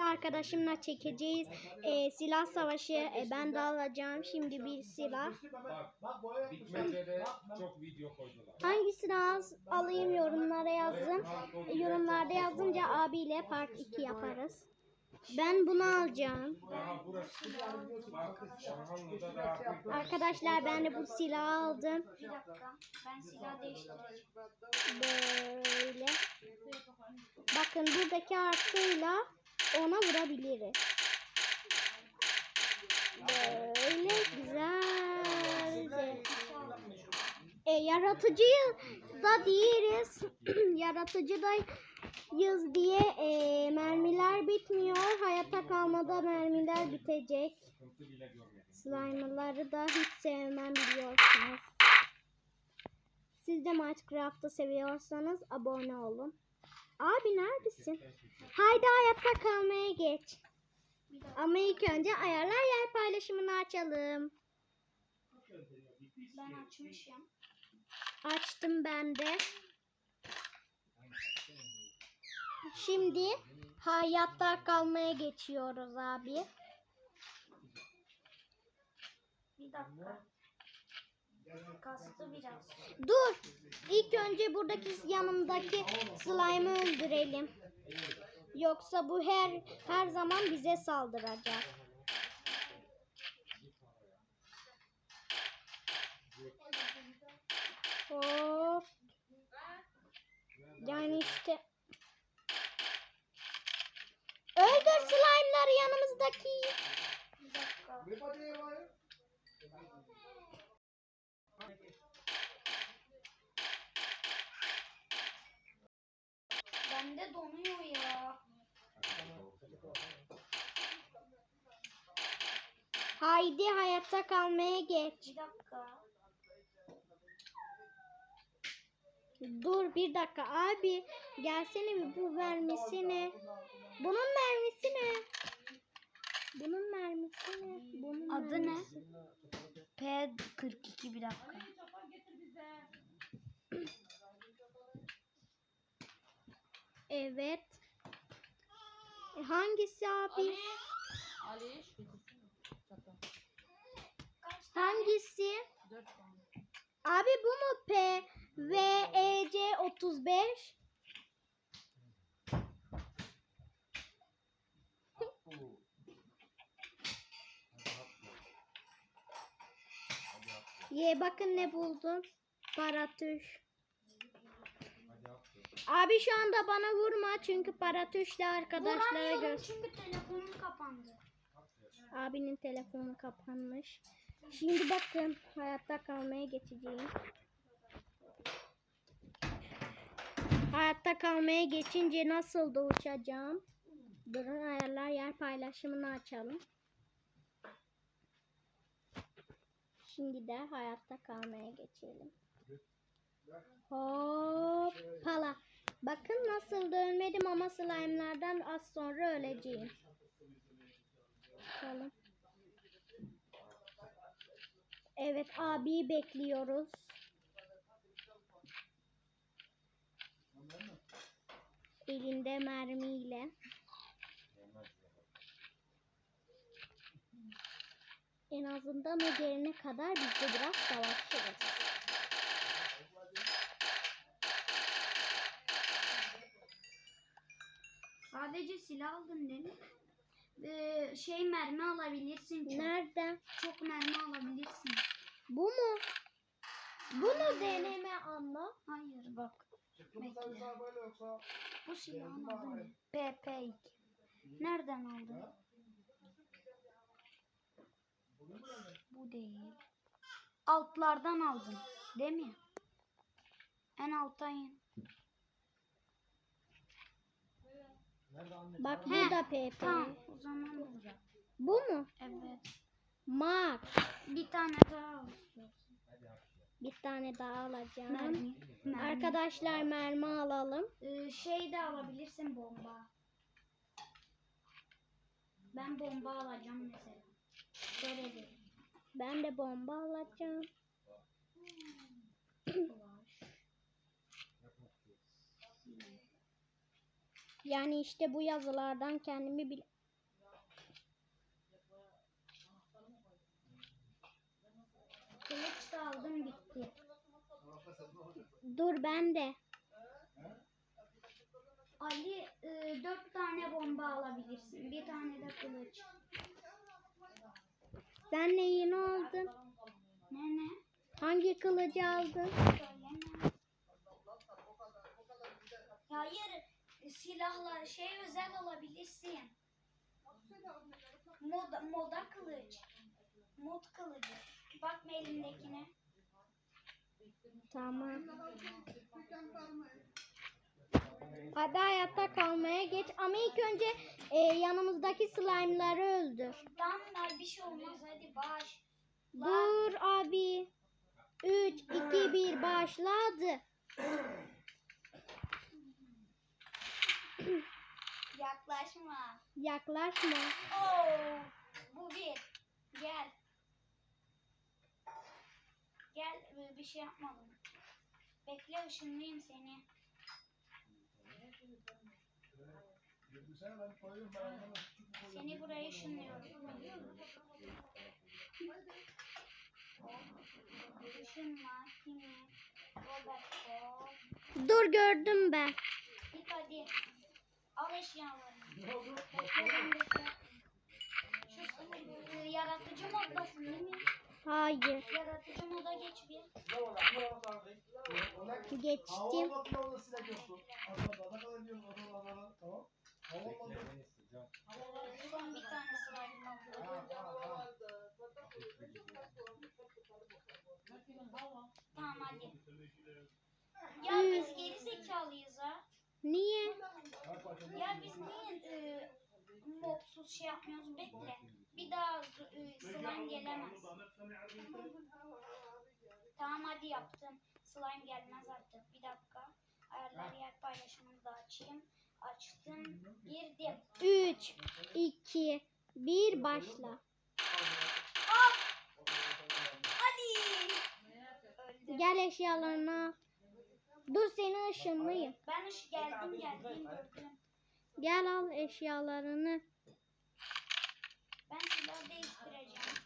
birlikte arkadaşımla çekeceğiz. Ee, silah savaşı e, ben de alacağım şimdi bir silah. Bak bitmecede çok video koydular. Hangisini az alayım yorumlara yazın. E, Yorumlarda yazınca abiyle part 2 yaparız. Ben bunu alacağım. Arkadaşlar ben de bu silahı aldım. Bir dakika. Ben silah değiştireceğim. Böyle. Bakın buradaki artıyla ona vurabiliriz. Böyle güzelce. E, yaratıcıyı da değiliz. Yaratıcı da yız diye e, mermiler bitmiyor. Hayatta kalmada mermiler bitecek. Slime'ları da hiç sevmem biliyorsunuz. Siz de Minecraft'ı seviyorsanız abone olun. Abi neredesin? Haydi hayatta kalmaya geç. Ama ilk önce ayarlar yer paylaşımını açalım. Ben açmışım. Açtım ben de. Şimdi hayatta kalmaya geçiyoruz abi. Bir dakika. Kastı biraz. Dur. İlk önce buradaki yanımdaki slime'ı öldürelim. Yoksa bu her her zaman bize saldıracak. Hop. Yani işte Öldür slime'ları yanımızdaki. Bir dakika. Donuyor ya. Haydi hayatta kalmaya geç. Bir dakika. Dur bir dakika abi. Gelsene bir bu mermisi ne? Bunun mermisi ne? Bunun mermisi ne? Bunun Adı ne? mermisi. P42 bir dakika. Evet. E, hangisi abi? Hangisi? Abi bu mu P V E C 35? Ye bakın ne buldum. Paratüş. Abi şu anda bana vurma çünkü paratüşle arkadaşlara göster. çünkü telefonum kapandı. Abinin telefonu kapanmış. Şimdi bakın hayatta kalmaya geçeceğim. Hayatta kalmaya geçince nasıl da uçacağım? Durun ayarlar yer paylaşımını açalım. Şimdi de hayatta kalmaya geçelim. Hoppala. Bakın nasıl da ölmedim ama slime'lardan az sonra öleceğim. Bakalım. Evet abiyi bekliyoruz. Elinde mermiyle. En azından o gelene kadar biz de biraz savaşırız. Sadece silah aldın değil mi? Ee, şey mermi alabilirsin çok. Nerede? Çok mermi alabilirsin. Bu mu? Bu mu deneme anla? Hayır bak. Bekle. Bu silahın adı ne? PP2. Nereden aldın? Bu değil. Altlardan aldın. Değil mi? En alttan Bak bu da PP. Tamam. O zaman bu. Bu mu? Evet. Max. Bir tane daha al istiyorsan. Bir tane daha alacağım. Mermi. Mermi. Arkadaşlar mermi alalım. Ee, şey de alabilirsin bomba. Ben bomba alacağım mesela. Böyle de. Ben de bomba alacağım. Yani işte bu yazılardan kendimi bil... Kılıç da aldım bitti. Dur ben de. Ali e, dört tane bomba alabilirsin. Bir tane de kılıç. Sen neyin aldın? Ne ne? Hangi kılıcı aldın? Hayır. Silahlar şey özel alabilirsin. Moda, moda kılıç. Mod kılıcı. Bakma elimdekine. Tamam. Hadi hayatta kalmaya geç ama ilk önce e, yanımızdaki slime'ları öldür. Tamam bir şey olmaz hadi baş. Dur abi. 3, 2, 1 başladı. Yaklaşma. Yaklaşma. Oo, bu bir. Gel. Gel e, bir şey yapmadım. Bekle ışınlayayım seni. Seni buraya ışınlıyorum. Kimi? Dur gördüm ben. Git hadi. Al eşyalarını. Şey yapayım. Şu yaratıcı moddasın değil mi? Hayır. Yaratıcı moda geç bir. Geçtim. Son bir. Tamam hadi. Ya biz geri zekalıyız ha. Niye? Ya biz niye e, mobsuz şey yapmıyoruz? Bekle. Bir daha e, slime gelemez. Tamam hadi yaptım. Slime gelmez artık. Bir dakika. Ayarlar yer paylaşımını da açayım. Açtım. Girdim. 3, 2, 1 başla. Hadi. Öldüm. Gel eşyalarını al. Dur seni ışınlayayım. Ben iş geldim geldim gördüm. Gel al eşyalarını. Ben silah değiştireceğim.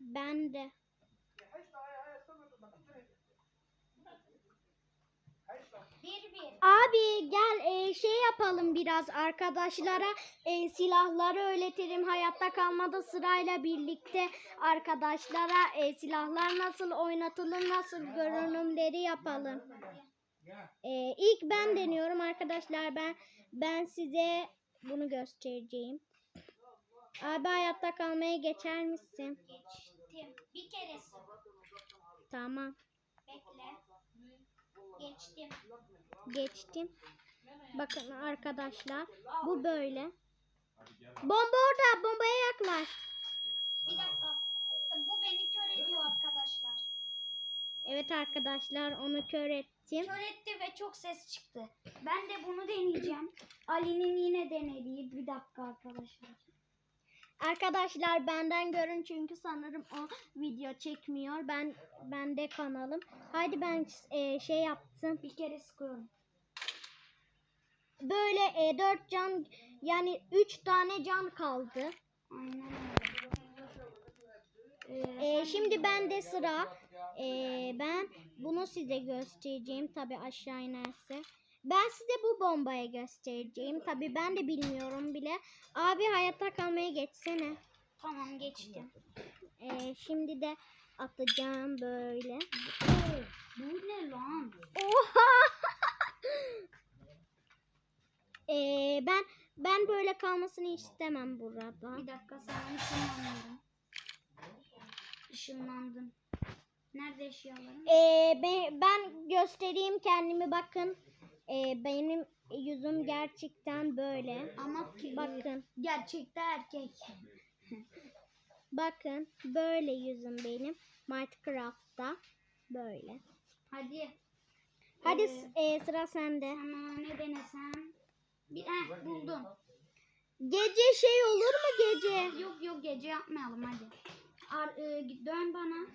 Ben de. Bir bir. Abi gel e, şey yapalım biraz arkadaşlara e, silahları öğretirim hayatta kalmada sırayla birlikte arkadaşlara e, silahlar nasıl oynatılır nasıl görünümleri yapalım. E, ilk ben deniyorum arkadaşlar ben ben size bunu göstereceğim. Abi hayatta kalmaya geçer misin? Geçtim. Bir keresi. Tamam. Geçtim. geçtim. Bakın arkadaşlar bu böyle. Bomba orada bombaya yaklaş. Bir dakika. Bu beni kör ediyor arkadaşlar. Evet arkadaşlar onu kör ettim. Kör etti ve çok ses çıktı. Ben de bunu deneyeceğim. Ali'nin yine denediği. Bir dakika arkadaşlar. Arkadaşlar benden görün çünkü sanırım o video çekmiyor. Ben bende kanalım. Haydi ben e, şey yaptım. Bir kere sıkıyorum. Böyle e, 4 can yani 3 tane can kaldı. Aynen. E, şimdi bende sıra. E, ben bunu size göstereceğim tabi aşağı inerse. Ben size bu bombayı göstereceğim. Tabi ben de bilmiyorum bile. Abi hayatta kalmaya geçsene. Tamam geçtim. E, şimdi de atacağım böyle. Bu ne lan? Oha! Ee, ben ben böyle kalmasını istemem burada. Bir dakika sana ışınlanıyorum. Işınlandım. Nerede eşyalarım? Ee, be- ben göstereyim kendimi bakın. Ee, benim yüzüm gerçekten böyle. Ama ki Bakın, gerçekte erkek. bakın böyle yüzüm benim. Minecraft'ta böyle. Hadi. Hadi Ee, s- e, sıra sende. Sana ne denesem? Bir heh, buldum. Gece şey olur mu gece? Yok yok gece yapmayalım hadi. Ar, e, dön bana.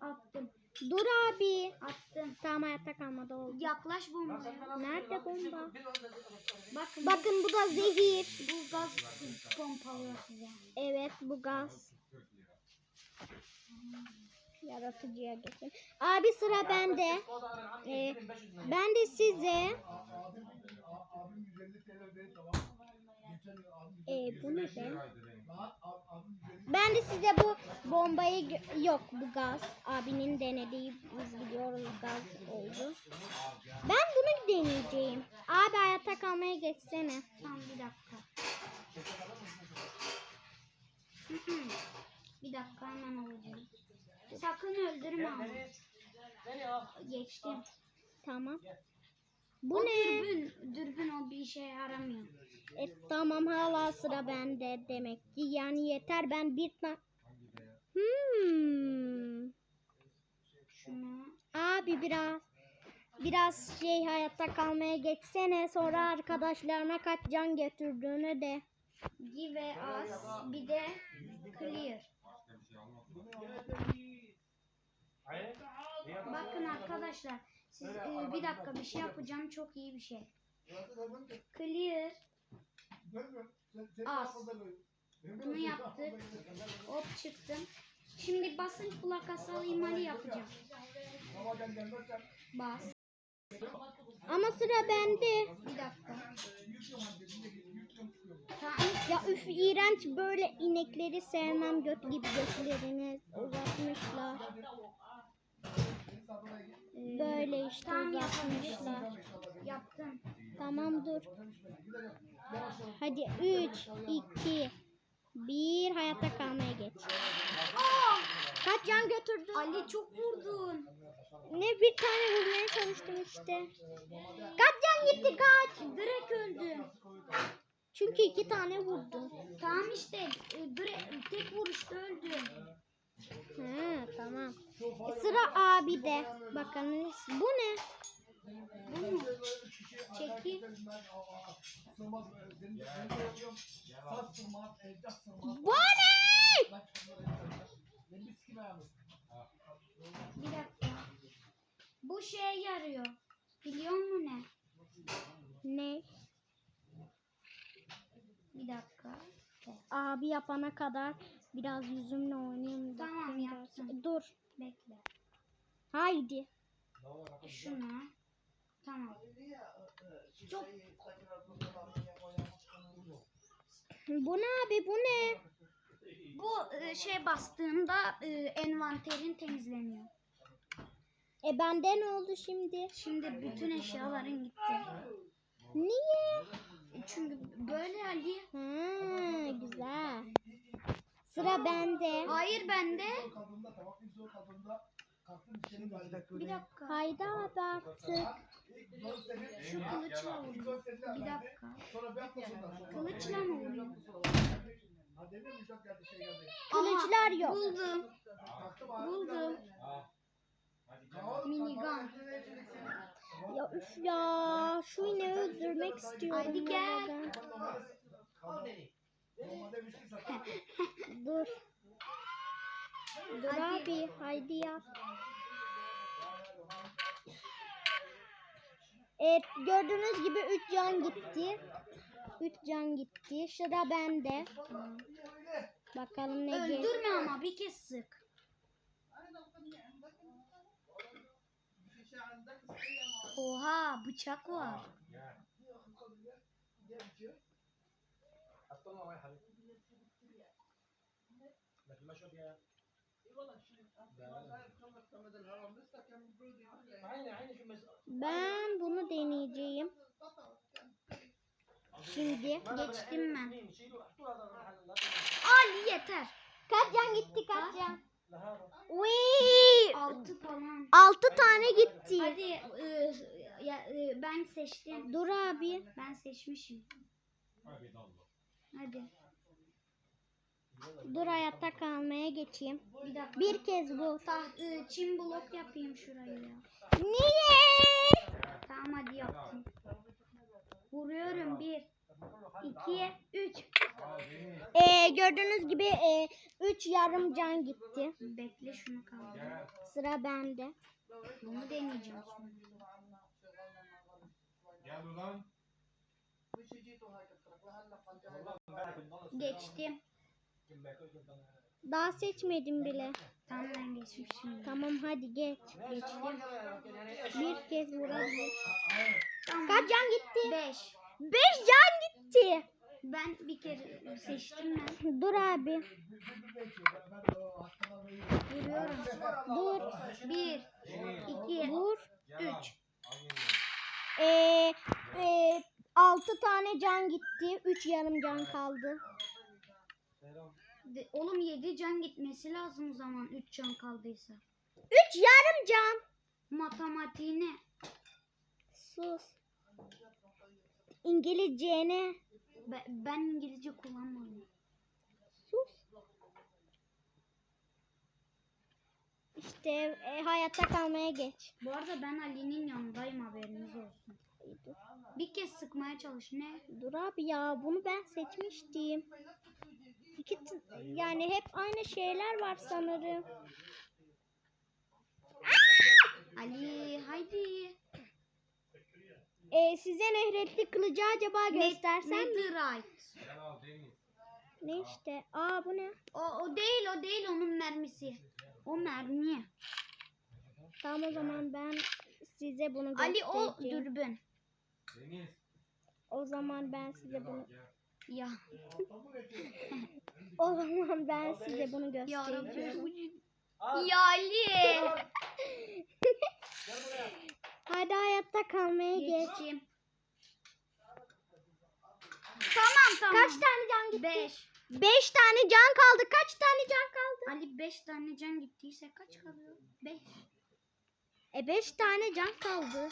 Attım. Dur abi. Attım. Tamam hayatta kalmadı oldu. Yaklaş bombaya. Nerede bomba? Bakın Bakın bu da zehir. bu gaz pompalıyor size. Evet bu gaz. Yaratıcıya geçin. Abi sıra bende. Ee, ben de size ee, bu ne be? Ben de size bu bombayı yok bu gaz. Abinin denediği biz biliyoruz gaz oldu. Ben bunu deneyeceğim. Abi hayatta kalmaya geçsene. Tamam bir dakika. bir dakika hemen alacağım. Sakın öldürme ama. Geçtim. Tamam. Bu o ne? dürbün, dürbün o bir işe yaramıyor. E, tamam hala sıra bende demek ki. Yani yeter ben bir tane... Hmm. Abi biraz biraz şey hayatta kalmaya geçsene sonra arkadaşlarına kaç can götürdüğünü de. give as bir de clear. Bakın arkadaşlar siz e, bir dakika bir şey yapacağım çok iyi bir şey. Clear az. Bunu yaptık. Hop çıktım. Şimdi basınç plakası imali yapacağım. Bas. Ama sıra bende. Bir dakika. Ya üf iğrenç böyle inekleri sevmem göt gibi götlerini uzatmışlar. Böyle işte Tamam uzatmışlar. Yaptım. Tamam dur. Hadi 3, 2, 1 hayatta kalmaya geç. Kaç can götürdün? Ali çok vurdun. Ne bir tane vurmaya çalıştım işte. Kaç can gitti kaç? Direkt öldüm. Çünkü iki tane vurdum. Tamam işte e, direkt tek vuruşta öldüm. Ha tamam. E, sıra abi de. Bakalım bu ne? Çekil. Bu ne? Bir dakika. Bu şeye yarıyor. Biliyor musun ne? Ne? Bir dakika. Abi yapana kadar biraz yüzümle oynayayım. Tamam, yaptım. Dur. Bekle. Haydi. Şunu. Tamam. Çok Bu ne abi bu ne? bu e, şey bastığında e, envanterin temizleniyor. E bende ne oldu şimdi? Şimdi bütün eşyaların gitti. Niye? Çünkü böyle Ali. Ha güzel. Sıra bende. Hayır bende. Bir dakika. Haydi abi artık. Şu kılıçla vuruyor. Bir dakika. Kılıçla mı vuruyor? Kılıçlar yok. Buldum. Buldum. Minigun. Ya üf ya. Şu ineği öldürmek istiyorum. Haydi ya gel. Dur. Dur Hadi. abi. Haydi ya. Evet gördüğünüz gibi 3 can gitti. 3 can gitti. Sıra bende. Bakalım ne gelir. Öldürme ama bir kez sık. Oha bıçak var. Ben bunu deneyeceğim. Şimdi Geçtim ben. Ali yeter. kaç can gitti kaç can? Uy! Altı falan. 6 tane gitti. Hadi e, ya, e, ben seçtim. Dur abi. Ben seçmişim. Hadi. Dur hayatta kalmaya geçeyim. Bir dakika. Bir kez vur. Taht, e, çim blok yapayım şurayı ya. Niye? Tamam hadi yaptım. Vuruyorum. Bir, iki, üç. Ee, gördüğünüz gibi e, 3 yarım can gitti. Bekle şunu kaldır. Gel. Sıra bende. Bunu deneyeceğim sonra. Gel ulan. Geçtim. Daha seçmedim bile. Tamam ben geçmişim. Tamam hadi geç. Geçtim. Bir kez vurabilir. Kaç can gitti? 5. 5 can gitti. Ben bir kere seçtim ben. Dur abi. Vuruyorum. Dur. 1, 2, Vur. Gel al. 3. Al yenge. Ee, e, 6 tane can gitti. 3 yarım can kaldı. De- Oğlum 7 can gitmesi lazım o zaman 3 can kaldıysa. 3 yarım can. Matematiğine. Sus. İngilizcene. Be- ben İngilizce kullanmadım. Sus. İşte e, hayatta kalmaya geç. Bu arada ben Ali'nin yanındayım haberiniz olsun. Bir kez sıkmaya çalış ne? Dur abi ya bunu ben seçmiştim. İki yani hep aynı şeyler var sanırım. Ali haydi. E, size nehretli kılıcı acaba göstersem mi? Netherite. Al Deniz. Ne işte? Aa bu ne? O, o değil o değil onun mermisi. O mermi. Tamam o zaman ben size bunu Ali o dürbün. O zaman ben size bunu. Ya. o zaman ben size bunu göstereceğim. Rabbi. Ya Ali. Hadi hayatta kalmaya geç. Geçeyim. Tamam tamam. Kaç tane can gitti? 5. 5 tane can kaldı. Kaç tane can kaldı? Ali 5 tane can gittiyse kaç kalıyor? 5. E 5 tane can kaldı.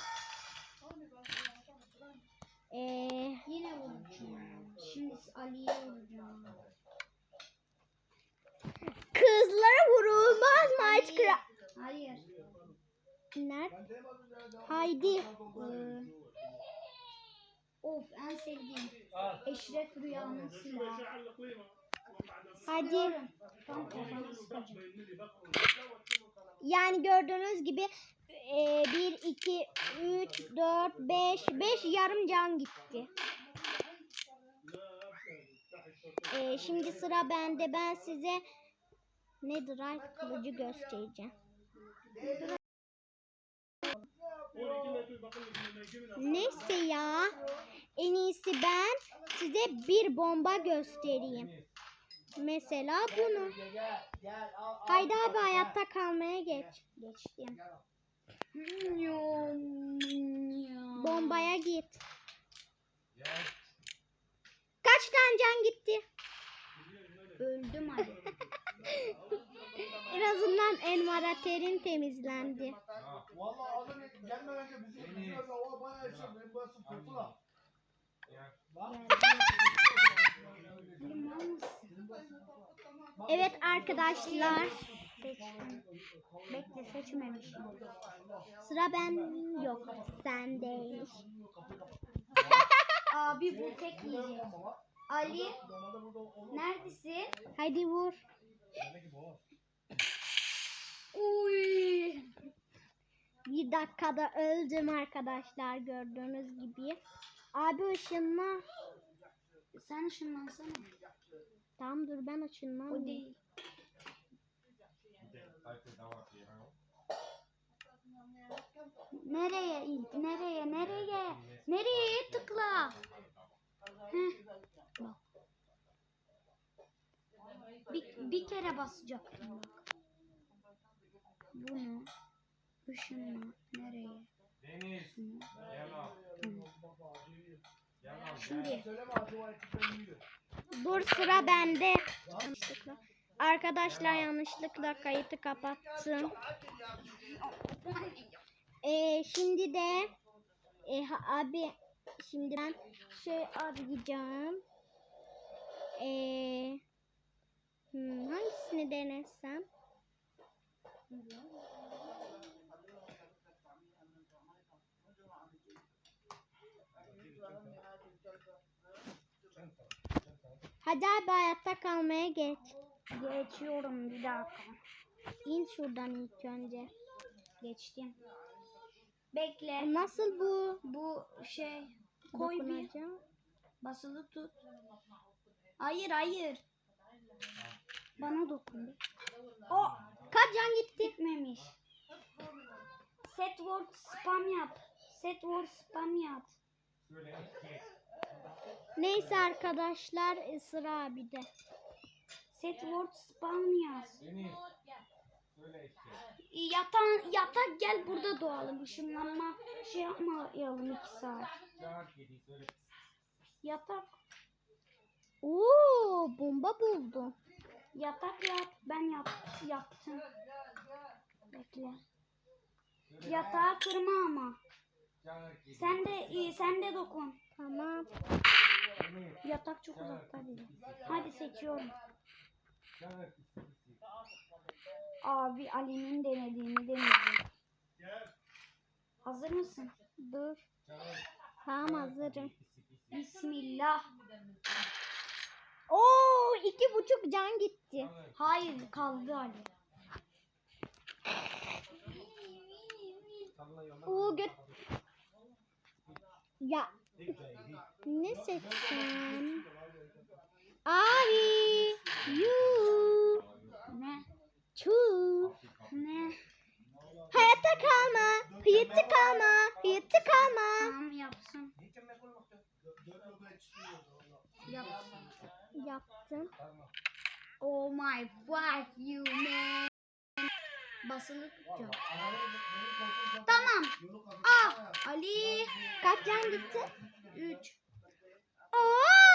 Eee Yine vuracağım. Şimdi Ali'ye vuracağım. Kızlara vurulmaz Minecraft. Hayır. Nerede? Haydi. Ee, of en sevdiğim. Eşref Rüya'nın silahı. Hadi. Yani gördüğünüz gibi 1, 2, 3, 4, 5, 5 yarım can gitti. Ee, şimdi sıra bende. Ben size Netherite kılıcı göstereceğim. Neyse ya. En iyisi ben size bir bomba göstereyim. Mesela bunu. Haydi abi hayatta kalmaya geç. Geçtim. Bombaya git. Kaç tane can gitti? Öldüm Ali. En azından envaraterin temizlendi. Ha. Vallahi adam gelmeden önce bizi izliyordu. O bayağı şey. Benim burası mal mısın? Evet arkadaşlar. Bekle seçmemişim. Sıra ben yok. Sendeymiş. Abi bu tek yiyecek. Ali neredesin? Haydi vur. Uy. Bir dakikada öldüm arkadaşlar gördüğünüz gibi. Abi ışınla. Sen ışınlansana. Tamam dur ben O ışınlanmayayım. değil. Die, ha? Nereye ilk? Nereye? Nereye? Nereye tıkla? Heh. Bak. Bir, bir kere basacaktım bak. Bunu ışınla. Nereye? Deniz. Şunu. Al. Şimdi. Dur sıra bende. Yanlışlıkla. Arkadaşlar yanlışlıkla kayıtı kapattım. Ee, şimdi de e, abi şimdi ben şey arayacağım. Ee, hmm, hangisini denesem? Hadi abi hayatta kalmaya geç. Geçiyorum bir dakika. İn şuradan ilk önce. Geçtim. Bekle. Nasıl bu? Bu şey koy bir. Basılı tut. Hayır hayır. Bana dokun. O Can gitti? gitmemiş. Set word spam yap. Set word spam yap. Neyse arkadaşlar e, sıra abide. Set word spam yaz. Yatan yatak gel burada doğalım. Işınlanma şey yapmayalım iki saat. Yatak Oo bomba buldum. Yatak yap. Ben yap, yaptım. Bekle. Yatağı kırma ama. Sen de iyi, sen de dokun. Tamam. Yatak çok uzakta değil. Hadi seçiyorum. Abi Ali'nin denediğini deneyeceğim. Hazır mısın? Dur. Tamam hazırım. Bismillah. Oo iki buçuk can gitti. Hayır kaldı Ali. Oo göt. Ya ne seçsem? Abi. You. Ne? Çu. Ne? Hayatta kalma. Hayatta kalma. Hayatta kalma. Tamam yapsın. Yapsın. Yaptım. Oh my fuck you man. Basılı tutacağım. Tamam. Ah Ali. Kaç can gitti? 3. Oo!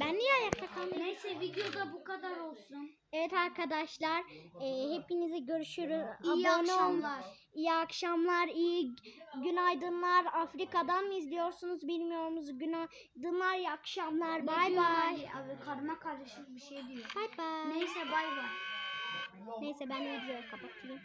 Ben niye ayakta kalmıyorum? Neyse videoda bu kadar olsun. Evet arkadaşlar, e, hepinize görüşürüz. İyi Abone akşamlar. İyi akşamlar, iyi günaydınlar. Afrika'dan mı izliyorsunuz bilmiyoruz. Günaydınlar, iyi akşamlar. Bay bay. Abi karma karışık bir şey diyor. Bay bay. Neyse bay bay. Neyse ben videoyu kapatayım.